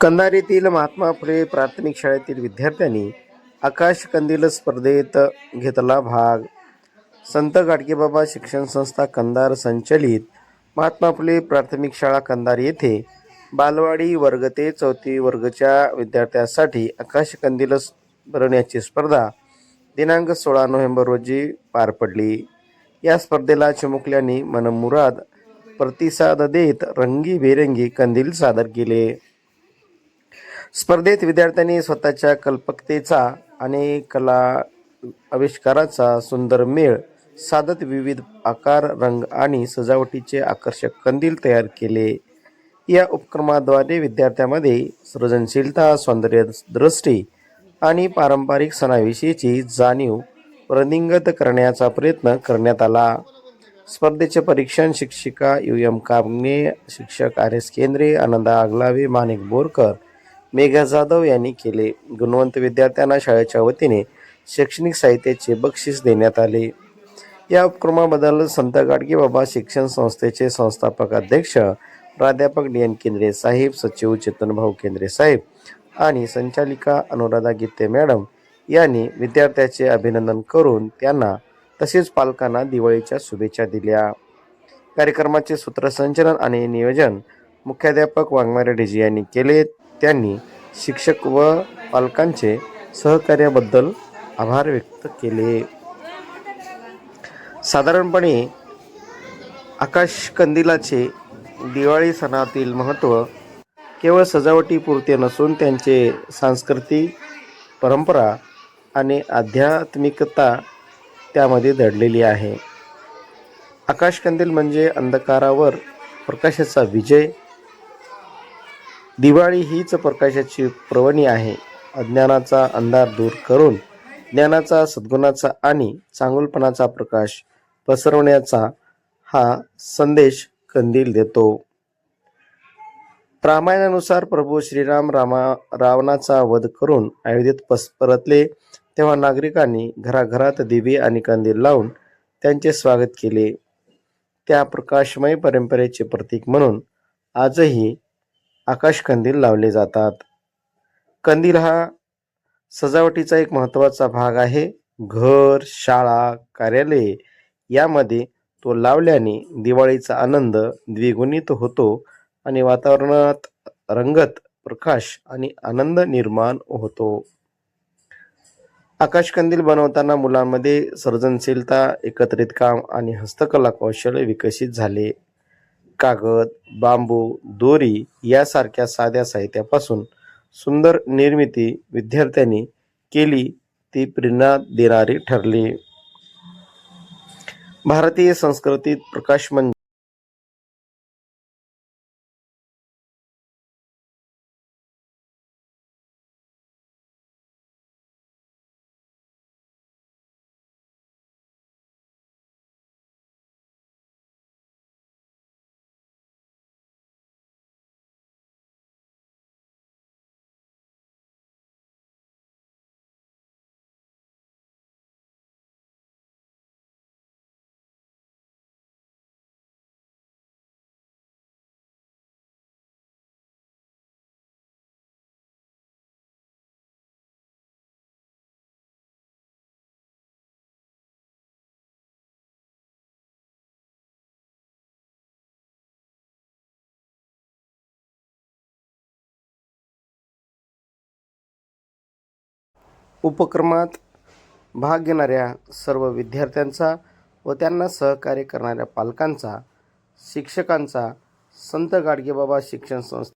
कंधार येथील महात्मा फुले प्राथमिक शाळेतील विद्यार्थ्यांनी आकाश कंदील स्पर्धेत घेतला भाग. संत गाडगेबाबा शिक्षण संस्था कंधार संचलित महात्मा फुले प्राथमिक शाळा कंधार येथे बालवाडी वर्ग ते चौथी वर्गच्या विद्यार्थ्यांसाठी आकाश कंदील भरवण्याची स्पर्धा दिनांक सोळा नोव्हेंबर रोजी पार पडली. या स्पर्धेला चिमुकल्यांनी मनमुराद प्रतिसाद देत रंगीबेरंगी कंदील सादर केले. स्पर्धेत विद्यार्थ्यांनी स्वतःच्या कल्पकतेचा आणि कला आविष्काराचा सुंदर मेळ साधत विविध आकार रंग आणि सजावटीचे आकर्षक कंदील तयार केले. या उपक्रमाद्वारे विद्यार्थ्यांमध्ये सृजनशीलता सौंदर्य दृष्टी आणि पारंपरिक सणाविषयीची जाणीव वृद्धिंगत करण्याचा प्रयत्न करण्यात आला. स्पर्धेचे परीक्षण शिक्षिका यू एम कामने शिक्षक आर एस केंद्रे आनंदा आगलावे माणिक बोरकर मेघा जाधव यांनी केले. गुणवंत विद्यार्थ्यांना शाळेच्या वतीने शैक्षणिक साहित्याचे बक्षीस देण्यात आले. या उपक्रमाबद्दल संत गाडगेबाबा शिक्षण संस्थेचे संस्थापक अध्यक्ष प्राध्यापक डी एन केंद्रे साहेब सचिव चेतन भाऊ केंद्रे साहेब आणि संचालिका अनुराधा गीते मॅडम यांनी विद्यार्थ्याचे अभिनंदन करून त्यांना तसेच पालकांना दिवाळीच्या शुभेच्छा दिल्या. कार्यक्रमाचे सूत्रसंचलन आणि नियोजन मुख्याध्यापक वाघमारे ढेजी यांनी केले त्यांनी शिक्षक व पालकांचे सहकार्याबद्दल आभार व्यक्त केले. साधारणपणे आकाश कंदिलाचे दिवाळी सणातील महत्त्व केवळ सजावटीपुरते नसून त्यांचे सांस्कृतिक परंपरा आणि आध्यात्मिकता त्यामध्ये दडलेली आहे. आकाशकंदील म्हणजे अंधकारावर प्रकाशाचा विजय दिवाळी हीच प्रकाशाची प्रवणी आहे. अज्ञानाचा अंधार दूर करून ज्ञानाचा सद्गुणाचा आणि चांगुलपणाचा प्रकाश पसरवण्याचा हा संदेश कंदील देतो. रामायणानुसार प्रभू श्रीराम रामा रावणाचा वध करून अयोध्येत पस परतले तेव्हा नागरिकांनी घराघरात दिवे आणि कंदील लावून त्यांचे स्वागत केले. त्या प्रकाशमय परंपरेचे प्रतीक म्हणून आजही आकाश कंदील लावले जातात. कंदील हा सजावटीचा एक महत्त्वाचा भाग आहे. घर शाळा कार्यालये यामध्ये तो लावल्याने दिवाळीचा आनंद द्विगुणित होतो आणि वातावरणात रंगत प्रकाश आणि आनंद निर्माण होतो. आकाशकंदील बनवताना मुलांमध्ये सर्जनशीलता एकत्रित काम आणि हस्तकला कौशल्य विकसित झाले. कागद बांबू दोरी यासारख्या साध्या साहित्यापासून सुंदर निर्मिती विद्यार्थ्यांनी केली ती प्रेरणा देणारी ठरली. भारतीय संस्कृतीत प्रकाश म्हणजे उपक्रमात भाग घेणाऱ्या सर्व विद्यार्थ्यांचा व त्यांना सहकार्य करणाऱ्या पालकांचा शिक्षकांचा संत गाडगेबाबा शिक्षण संस्था